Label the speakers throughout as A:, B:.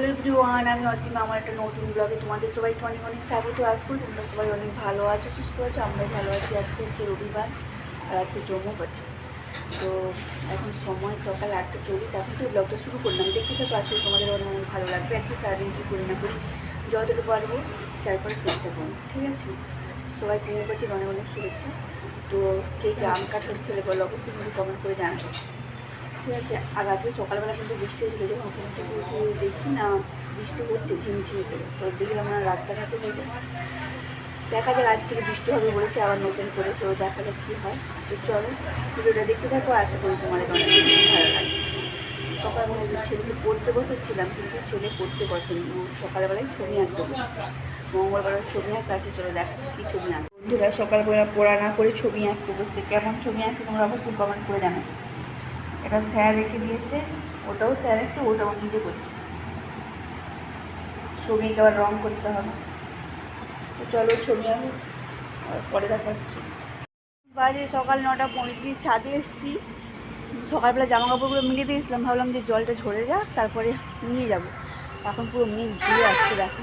A: Hello everyone, আমি অসীমা, আমার একটা নতুন ব্লগে তোমাদের সবাইকে অনেক অনেক স্বাগত আসব তোমরা সবাই অনেক ভালো আছো, সুস্থ আছো আমরা ভালো আছি আজকে হচ্ছে রবিবার আর আজকে জমও পাচ্ছি তো এখন সময় সকাল আটটা চল্লিশ, এখন তো ব্লগটা শুরু করলাম। দেখতে থাকো আসলে তোমাদের অনেক অনেক ভালো লাগবে। আজকে সারাদিন কী করি না করি যতটুকু পারব শেয়ার করার চেষ্টা করব, ঠিক আছে? সবাই প্রেমে করছি অনেক অনেক শুভেচ্ছা। তো কে আম কাঁঠাল খেলে বলো, অবশ্যই কমেন্ট করে জানাব। ঠিক আছে আর আজকে সকালবেলা কিন্তু বৃষ্টি হয়েছিল, যখন ওখান দেখি না, বৃষ্টি হচ্ছে ঝিমঝিমি করে। তো দেখলাম না, রাস্তাঘাটে দেখে দেখা যাক আজ থেকে বৃষ্টি হবে বলেছে, আবার নতুন করে। তো দেখা যাক কী হয়। তো চলো, ভিডিওটা দেখতে থাকো, আশা করি তোমাদের অনেক ভালো লাগে সকালবেলা যে ছেলেকে পড়তে বসেছিলাম, কিন্তু ছেলে পড়তে বসেনি। সকালবেলায় ছবি আঁকতে বসেছে মঙ্গলবার ছবি আঁকা আছে চলে দেখাচ্ছি কী ছবি আঁক বন্ধুরা, সকালবেলা পড়া না করে ছবি আঁকতে বসছে। কেমন ছবি আঁকছে তোমরা অবশ্যই কমেন্ট করে জানাবে। এটা স্যার রেখে দিয়েছে, ওটাও স্যার রেখেছে, ওটাও নিজে করছে। ছবি এঁকে আবার রং করতে হবে। তো চলো ছবি আমি পরে দেখাচ্ছি। বাজে সকাল নটা পঁয়ত্রিশ, ছাদে এসেছি। সকালবেলা জামা কাপড়গুলো মিলিয়ে দিয়েছিলাম, ভাবলাম যে জলটা ঝরে যাক, তারপরে নিয়ে যাব। এখন পুরো মেঘ ঝুলে আসছে, দেখো।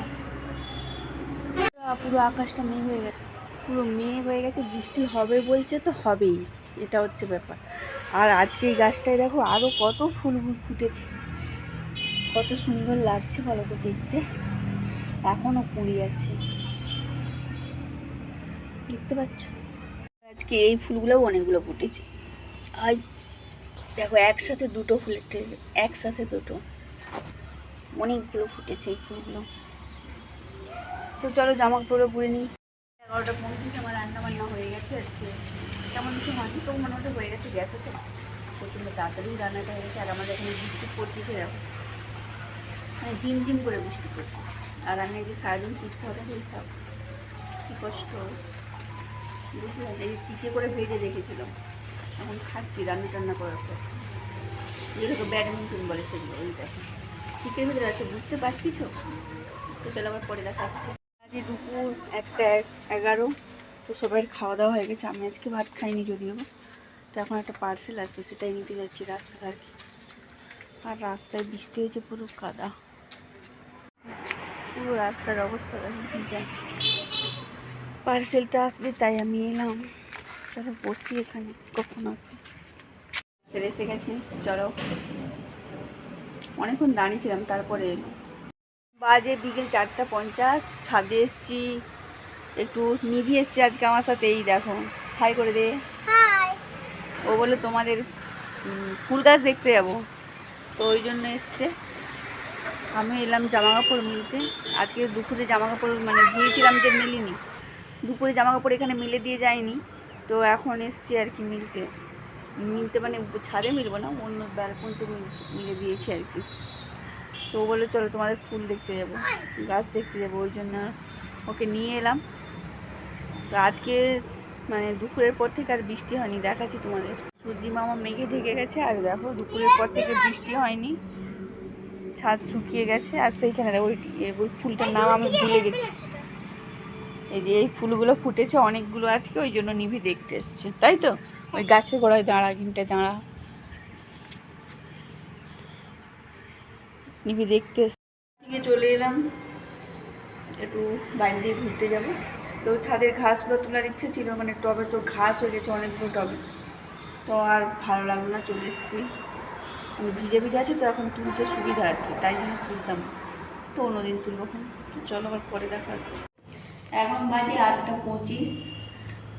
A: পুরো আকাশটা মেঘ হয়ে গেছে। পুরো মেঘ হয়ে গেছে, বৃষ্টি হবে বলছে তো হবেই, এটা হচ্ছে ব্যাপার। আর আজকে এই গাছটায় দেখো আরও কত ফুল ফুটেছে। কত সুন্দর লাগছে বলো তো দেখতে। এখনও কুড়ি আছে দেখতে পাচ্ছ? আজকে এই ফুলগুলোও অনেকগুলো ফুটেছে। আর দেখো, একসাথে দুটো ফুলের একসাথে দুটো। অনেকগুলো ফুটেছে এই ফুলগুলো। তো চলো জামা কাপড় পরে নিই। এগারোটা পঁয়ত্রিশ আমার রান্না বান্না হয়ে গেছে আজকে। কেমন কিছু হয়নি তো মনে হতে হয়ে গেছে, গ্যাসে তো প্রচণ্ড তাড়াতাড়ি রান্নাটা হয়ে গেছে, আর আমাদের এখানে বৃষ্টি পড়তেছে দেখো মানে ঝিমঝিম করে বৃষ্টি পড়ছে। আর আমি যে সারাদিন চিপস হবে খেতাম কী কষ্ট। বুঝলাম এই চিকে করে ভেজে রেখেছিলাম। এখন খাচ্ছি রান্না টান্না করার পর। যেগুলো ব্যাডমিন্টন বলে সেগুলো, ওই দেখো। চিকের ভিতরে আছে, বুঝতে পারছিস তো? চলো আবার পরে দেখাচ্ছি দুপুর একটা এক- এগারো। তো সবাই খাওয়া দাওয়া হয়ে গেছে। আমি আজকে ভাত খাইনি যদিও। তো এখন একটা পার্সেল আসবে সেটাই নিতে যাচ্ছি রাস্তাঘাট। আর রাস্তায় বৃষ্টি হয়েছে পুরো কাদা। পুরো রাস্তার অবস্থা দেখো কি যা পার্সেলটা আসবে, তাই আমি এলাম। চলো, বসি এখানে, কখন আসে। এসে গেছে, চলো। অনেকক্ষণ দাঁড়িয়েছিলাম তারপরে এলো। বাজে বিকেল চারটা পঞ্চাশ, ছাদে এসছি। একটু নিধি এসছি আজকে আমার সাথে এই দেখো। হাই করে দে। ও বলে তোমাদের ফুল গাছ দেখতে যাব। তো ওই জন্য এসছে। আমি এলাম জামা কাপড় মিলতে। আজকে দুপুরে জামা কাপড় মানে ধুয়েছিলাম যে মিলিনি। দুপুরে জামা কাপড় এখানে মিলে দিয়ে যায়নি। তো এখন এসছি আর কি মিলতে। মিলতে মানে ছাদে মিলবো না অন্য ব্যালকনিতে মিল- মিলে দিয়েছি আর কি। তো ও বলে চলো তোমাদের ফুল দেখতে যাব। গাছ দেখতে যাব। ওই জন্য ওকে নিয়ে এলাম। তো আজকে মানে দুপুরের পর থেকে আর বৃষ্টি হয়নি, দেখাচ্ছি তোমাদের। সূর্যি মামা মেঘে ঢেকে গেছে আর দেখো দুপুরের পর থেকে বৃষ্টি হয়নি। ছাদ শুকিয়ে গেছে আর সেইখানে ওই ওই ফুলটার নাম আমি ভুলে গেছি। এই যে এই ফুলগুলো ফুটেছে অনেকগুলো আজকে, ওই জন্য নিভি দেখতে এসছে। তাই তো? ওই গাছের গোড়ায় দাঁড়া কিনতে দাঁড়া। নিভি দেখতে এসছে। চলে এলাম। একটু বাইরে দিয়ে ঘুরতে যাব। তো ছাদের ঘাসগুলো তোলার ইচ্ছে ছিল মানে টবে তো ঘাস হয়ে গেছে, অনেকগুলো টবে। তো আর ভালো লাগল না, চলে এসেছি। আমি ভিজে ভিজে আছে, তো এখন তুলতে সুবিধা আর কি, তাই জন্য তুলতাম। তো অন্যদিন তুলবো এখন। চলো আবার পরে দেখা এখন বাজে আটটা পঁচিশ।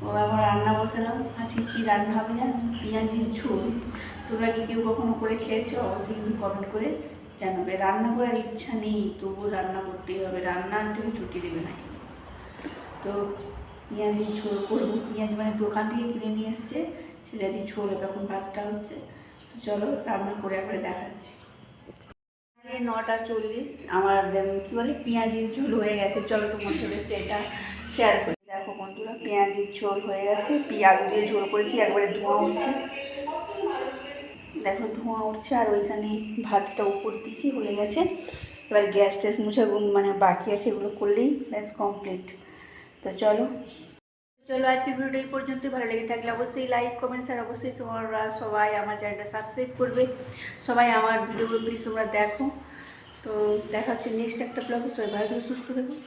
A: ও আবার রান্না বসালাম। আজকে কী রান্না হবে না পেঁয়াজের ঝোল। তোমরা কি কেউ কখনো করে খেয়েছো? অবশ্যই কমেন্ট করে জানাবে। রান্না করার ইচ্ছা নেই, তবুও রান্না করতেই হবে। রান্না আনতে ছুটি দেবে না তো পেঁয়াজের ঝোল করব। পেঁয়াজ মানে দোকান থেকে কিনে নিয়ে এসছে সেটা দিয়ে ঝোল এখন ভাতটা হচ্ছে। তো চলো, রান্না করে একবারে দেখাচ্ছি। নটা চল্লিশ, আমার কি বলে, পেঁয়াজের ঝোল হয়ে গেছে। চলো তোমার সাথে সেটা শেয়ার করি। দেখো বন্ধুরা, পেঁয়াজের ঝোল হয়ে গেছে। পেঁয়াজ দিয়ে ঝোল করেছি, একবারে ধোঁয়া উঠছে। দেখো, ধোঁয়া উঠছে, আর ওইখানে ভাতটা উপর দিয়েছি, হয়ে গেছে। এবার গ্যাস ট্যাস মুছে মানে বাকি আছে, এগুলো করলেই ব্যাস কমপ্লিট তো চলো। চলো, আজকের ভিডিওটা এই পর্যন্ত ভালো লেগে থাকলে অবশ্যই লাইক কমেন্টস আর অবশ্যই তোমরা সবাই আমার চ্যানেলটা সাবস্ক্রাইব করবে। সবাই আমার ভিডিওগুলো প্লিজ তোমরা দেখো। তো দেখা হচ্ছে নেক্সট একটা ব্লগে সবাই ভালো সুস্থ থাকুন